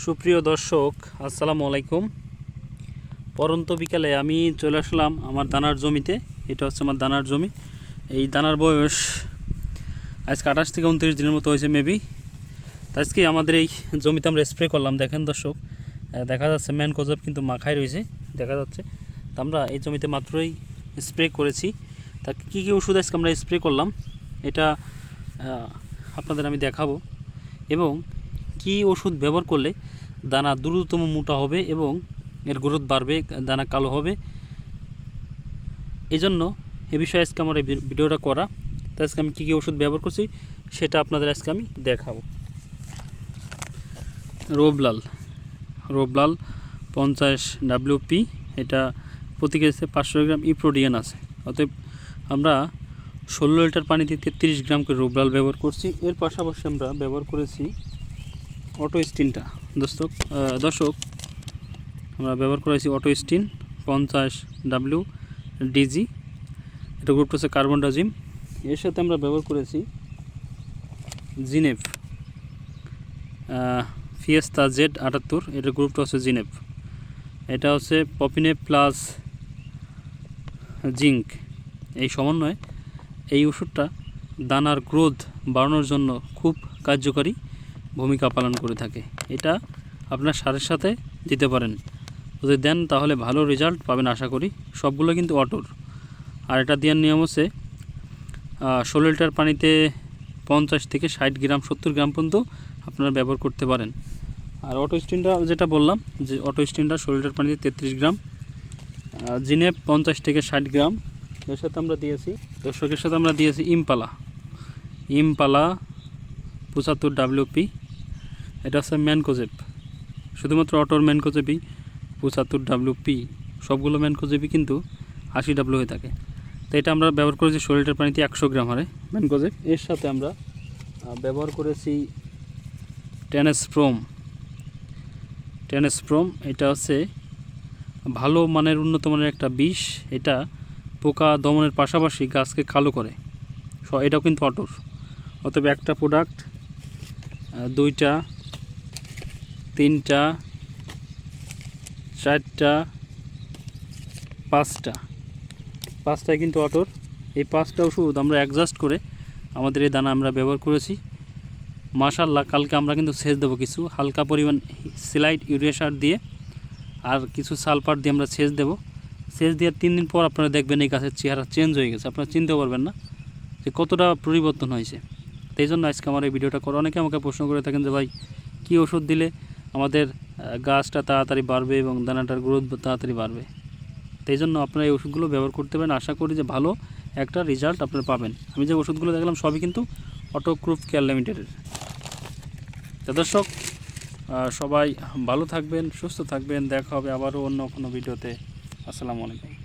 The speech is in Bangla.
সুপ্রিয় দর্শক, আসসালামু আলাইকুম। পরন্ত বিকালে আমি চলে আসলাম আমার দানার জমিতে। এটা হচ্ছে আমার দানার জমি। এই দানার বয়স আজকে আঠাশ থেকে উনত্রিশ দিনের মতো হয়েছে, মেবি। আজকে আমাদের এই জমিতে আমরা স্প্রে করলাম, দেখেন দর্শক। দেখা যাচ্ছে ম্যান কজব কিন্তু মাখায় রয়েছে, দেখা যাচ্ছে। তো আমরা এই জমিতে মাত্রই স্প্রে করেছি। তা কী কী ওষুধ আজকে আমরা স্প্রে করলাম, এটা আপনাদের আমি দেখাবো। এবং কি ওষুধ ব্যবহার করলে দানা দ্রুততম মোটা হবে এবং এর গ্রোথ বাড়বে, দানা কালো হবে? এই জন্য এ বিষয়ে আজকে আমার এই ভিডিওটা করা। তো আজকে আমি কী কী ওষুধ ব্যবহার করছি সেটা আপনাদের আজকে আমি দেখাবো। রোবলাল। রোবলাল পঞ্চাশ ডাব্লিউপি এটা প্রতি কেজিতে পাঁচশো গ্রাম ইপ্রোডিয়ান আছে। অতএব আমরা ষোলো লিটার পানিতে তেত্রিশ গ্রাম করে রোবলাল ব্যবহার করছি। এর পাশাপাশি আমরা ব্যবহার করেছি অটো স্টিনটা দর্শক দর্শক, আমরা ব্যবহার করেছি অটো স্টিন পঞ্চাশ ডাব্লিউ ডিজি এটা গ্রুপটা হচ্ছে কার্বন ডাজিম এর সাথে আমরা ব্যবহার করেছি জিনেভ ফিয়েস্তা জেড আটাত্তর। এটার গ্রুপটা হচ্ছে জিনেভ এটা হচ্ছে পপিনেভ প্লাস জিঙ্ক এই সমন্বয়ে এই ওষুধটা দানার গ্রোথ বাড়ানোর জন্য খুব কার্যকারী। ভূমিকা পালন করে থাকে। এটা আপনার সারের সাথে দিতে পারেন। যদি দেন তাহলে ভালো রেজাল্ট পাবেন আশা করি। সবগুলো কিন্তু অটোর আর এটা দেওয়ার নিয়ম হচ্ছে ষোলো লিটার পানিতে পঞ্চাশ থেকে ষাট গ্রাম, সত্তর গ্রাম পর্যন্ত আপনারা ব্যবহার করতে পারেন। আর অটো স্টিনটা যেটা বললাম, যে অটো স্টিনটা ষোলো লিটার পানিতে তেত্রিশ গ্রাম জিনে পঞ্চাশ থেকে ষাট গ্রাম। এর সাথে আমরা দিয়েছি, দর্শকের সাথে আমরা দিয়েছি ইমপালা। ইমপালা পঁচাত্তর ডাব্লিউপি এটা হচ্ছে ম্যানকোজেপ শুধুমাত্র অটোর ম্যানকোজেপি পঁচাত্তর ডাব্লিউপি সবগুলো ম্যানকোজেপি কিন্তু আশি ডাব্লিউ হয়ে থাকে। তো এটা আমরা ব্যবহার করেছি ষোলো লিটার পানিতে একশো গ্রাম হারে ম্যানকোজেপ এর সাথে আমরা ব্যবহার করেছি টেনেসপ্রোম। টেনেসপ্রোম, এটা হচ্ছে ভালো মানের, উন্নত মানের একটা বিষ। এটা পোকা দমনের পাশাপাশি গাছকে কালো করে। এটাও কিন্তু অটোর। অতএব একটা প্রোডাক্ট দুইটা তিনটা, চারটা, পাঁচটা। পাঁচটায় কিন্তু অটোর। এই পাঁচটা ওষুধ আমরা অ্যাডজাস্ট করে আমাদের এই দানা আমরা ব্যবহার করেছি। মাশাল্লাহ কালকে আমরা কিন্তু সেচ দেবো কিছু। হালকা পরিমাণ সিলাইট, ইউরিয়া সার দিয়ে আর কিছু সালফার দিয়ে আমরা সেচ দেবো। সেচ দেওয়ার তিন দিন পর আপনারা দেখবেন এই গাছের চেহারা চেঞ্জ হয়ে গেছে। আপনারা চিনতে পারবেন না যে কতটা পরিবর্তন হয়েছে। তাই জন্য আজকে আমার এই ভিডিওটা করে। অনেকে আমাকে প্রশ্ন করে থাকেন যে ভাই, কী ওষুধ দিলে আমাদের গাছটা তাড়াতাড়ি বাড়বে এবং দানাটার গ্রোথ তাড়াতাড়ি বাড়বে। তাই জন্য আপনারা এই ওষুধগুলো ব্যবহার করতে পারেন। আশা করি যে ভালো একটা রেজাল্ট আপনারা পাবেন। আমি যে ওষুধগুলো দেখলাম সবই কিন্তু অটোক্রুফ কেয়ার লিমিটেডের তা দর্শক সবাই ভালো থাকবেন, সুস্থ থাকবেন। দেখা হবে আবারও অন্য কোনো ভিডিওতে। আসসালামু আলাইকুম।